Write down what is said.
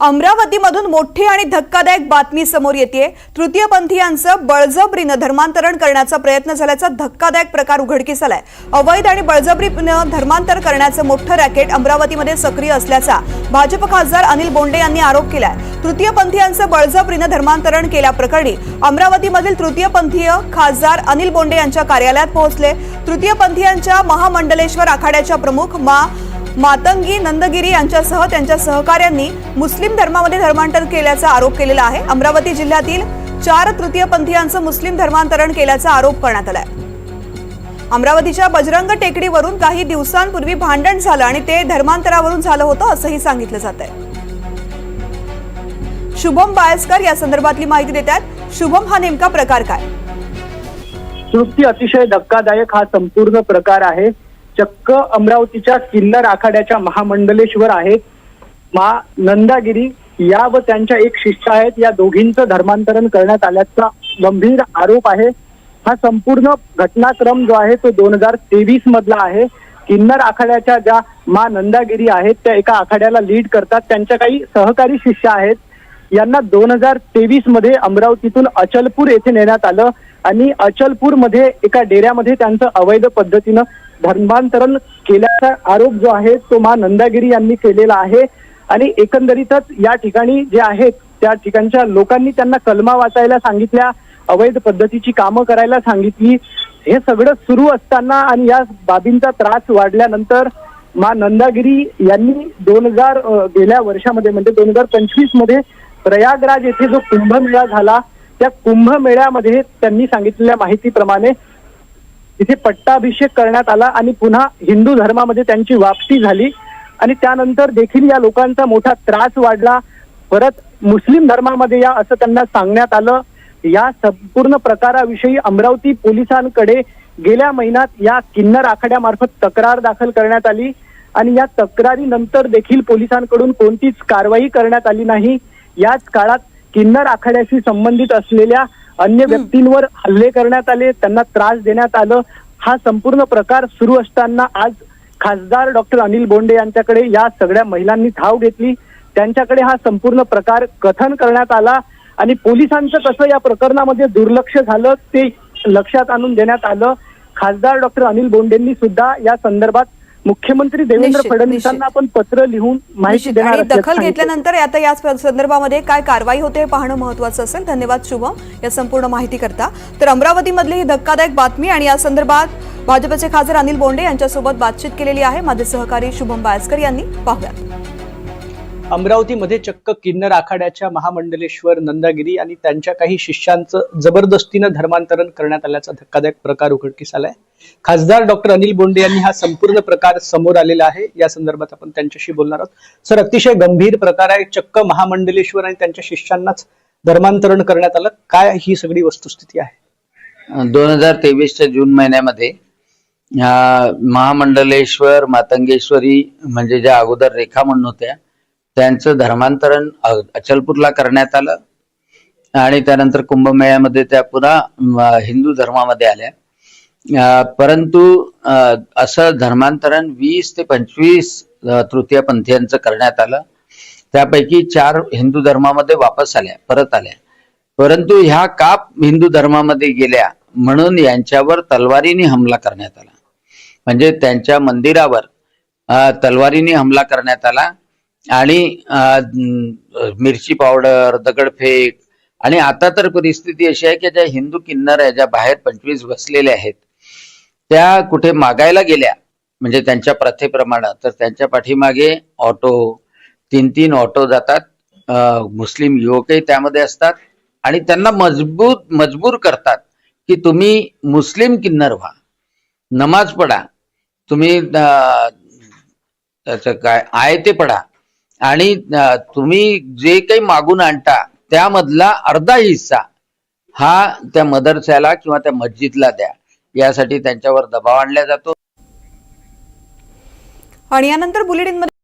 अमरावतीमधून मोठी आणि धक्कादायक बातमी समोर येते तृतीयपंथीयांचं बळजबरीनं धर्मांतरण करण्याचा प्रयत्न झाल्याचा धक्कादायक प्रकार उघडकीस आलाय. अवैध आणि बळजबरीनं धर्मांतर करण्याचं मोठं रॅकेट अमरावतीमध्ये सक्रिय असल्याचा भाजप खासदार अनिल बोंडे यांनी आरोप केलाय. तृतीयपंथीयांचं बळजबरीनं धर्मांतरण केल्याप्रकरणी अमरावतीमधील तृतीयपंथीय खासदार अनिल बोंडे यांच्या कार्यालयात पोहोचले. तृतीयपंथीयांच्या महामंडलेश्वर आखाड्याच्या प्रमुख मा मातंगी नंदगिरी यांच्यासह त्यांच्या सहकाऱ्यांनी मुस्लिम धर्मामध्ये धर्मांतर केल्याचा आरोप केलेला आहे. अमरावती जिल्ह्यातील चार तृतीयपंथीयांचं मुस्लिम धर्मांतरण केल्याचा आरोप करण्यात आलाय. अमरावतीच्या बजरंग टेकडीवरून काही दिवसांपूर्वी भांडण झालं आणि ते धर्मांतरावरून झालं होतं असंही सांगितलं जात आहे शुभम बायस्कर या संदर्भातली माहिती देतात. शुभम हा नेमका प्रकार काय? तृप्ती अतिशय धक्कादायक हा संपूर्ण प्रकार आहे. चक्क अमरावतीच्या किन्नर आखाड्याच्या महामंडलेश्वर आहेत. मा नंदागिरी या व त्यांच्या एक शिष्य आहेत. या दोघींचं धर्मांतरण करण्यात आल्याचा गंभीर आरोप आहे. हा संपूर्ण घटनाक्रम जो आहे तो दोन हजार तेवीस मधला आहे. किन्नर आखाड्याच्या ज्या मा नंदागिरी आहेत त्या एका आखाड्याला लीड करतात. त्यांच्या काही सहकारी शिष्य आहेत. यांना दोन हजार तेवीसमध्ये अमरावतीतून अचलपूर येथे नेण्यात आलं आणि अचलपूरमध्ये एका डेऱ्यामध्ये त्यांचं अवैध पद्धतीनं धर्मांतरण केल्याचा आरोप जो आहे तो मा नंदागिरी यांनी केलेला आहे. आणि एकंदरीतच या ठिकाणी जे आहेत त्या ठिकाणच्या लोकांनी त्यांना कलमा वाचायला सांगितल्या अवैध पद्धतीची कामं करायला सांगितली. हे सगळं सुरू असताना आणि या बाबींचा त्रास वाढल्यानंतर मा नंदागिरी यांनी दोन हजार गेल्या वर्षामध्ये म्हणजे दोन हजार पंचवीसमध्ये प्रयागराज येथे जो कुंभमेळा झाला त्या कुंभमेळ्यामध्ये त्यांनी सांगितलेल्या माहितीप्रमाणे तिथे पट्टाभिषेक करण्यात आला आणि पुन्हा हिंदू धर्मामध्ये त्यांची वापसी झाली. आणि त्यानंतर देखील या लोकांचा मोठा त्रास वाढला. परत मुस्लिम धर्मामध्ये या असं त्यांना सांगण्यात आलं. या संपूर्ण प्रकाराविषयी अमरावती पोलिसांकडे गेल्या महिन्यात या किन्नर आखाड्यामार्फत तक्रार दाखल करण्यात आली. आणि या तक्रारीनंतर देखील पोलिसांकडून कोणतीच कारवाई करण्यात आली नाही. याच काळात किन्नर आखाड्याशी संबंधित असलेल्या अन्य व्यक्तींवर हल्ले करण्यात आले त्यांना त्रास देण्यात आलं. हा संपूर्ण प्रकार सुरू असताना आज खासदार डॉक्टर अनिल बोंडे यांच्याकडे या सगळ्या महिलांनी धाव घेतली. त्यांच्याकडे हा संपूर्ण प्रकार कथन करण्यात आला आणि पोलिसांचं कसं या प्रकरणामध्ये दुर्लक्ष झालं ते लक्षात आणून देण्यात आलं. खासदार डॉक्टर अनिल बोंडेंनी सुद्धा या संदर्भात मुख्यमंत्री देवेंद्र फडणवीसांना आपण पत्र लिहून माहिती. देणार दखल. घेतल्यानंतर आता या संदर्भामध्ये काय कारवाई होते हे पाहणं महत्वाचं असेल. धन्यवाद शुभम या संपूर्ण माहिती करता तर अमरावतीमधली ही धक्कादायक बातमी आणि या संदर्भात भाजपचे खासदार अनिल बोंडे यांच्यासोबत बातचीत केलेली आहे. माझे सहकारी शुभम बायस्कर यांनी. पाहुयात. अमरावतीमध्ये चक्क किन्नर आखाड्याच्या महामंडलेश्वर नंदागिरी आणि त्यांच्या काही शिष्यांचं जबरदस्तीनं धर्मांतरण करण्यात आल्याचा धक्कादायक प्रकार उघडकीस आलाय. खासदार डॉक्टर अनिल बोंडे यांनी हा संपूर्ण प्रकार समोर आलेला आहे. या संदर्भात आपण त्यांच्याशी बोलणार आहोत. सर अतिशय गंभीर प्रकार आहे. चक्क महामंडलेश्वर आणि त्यांच्या शिष्यांनाच धर्मांतरण करण्यात आलं. काय ही सगळी वस्तुस्थिती आहे? दोन हजार तेवीसच्या जून महिन्यामध्ये महामंडलेश्वर मातंगेश्वरी म्हणजे ज्या अगोदर रेखा म्हणून होत्या त्यांचं धर्मांतरण अचलपूरला करण्यात आलं. आणि त्यानंतर कुंभमेळ्यामध्ये त्या पुन्हा हिंदू धर्मामध्ये आल्या. परंतु असं धर्मांतरण वीस ते पंचवीस तृतीय पंथीयांचं करण्यात आलं. त्यापैकी चार हिंदू धर्मामध्ये वापस आल्या परत आल्या. परंतु ह्या का हिंदू धर्मामध्ये गेल्या म्हणून यांच्यावर तलवारीने हमला करण्यात आला. म्हणजे त्यांच्या मंदिरावर तलवारीने हमला करण्यात आला. आणि मिरची पावडर दगडफेक आणि आता तर परिस्थिती अशी आहे की ज्या हिंदू किन्नर आहे ज्या बाहेर पंचवीस बसलेल्या आहेत त्या कुठे मागायला गेल्या म्हणजे त्यांच्या प्रथेप्रमाणे तर त्यांच्या पाठीमागे ऑटो तीन तीन ऑटो जातात मुस्लिम युवकही त्यामध्ये असतात आणि त्यांना मजबूत मजबूर करतात की तुम्ही मुस्लिम किन्नर व्हा नमाज पढा तुम्ही त्याचं काय आहे ते पढा आणि तुम्ही जे काही मागून आणता त्यामधला अर्धा हिस्सा हा त्या मदरस्याला किंवा त्या मस्जिदला द्या. यासाठी त्यांच्यावर दबाव आणला जातो. आणि यानंतर बुलेटिनमध्ये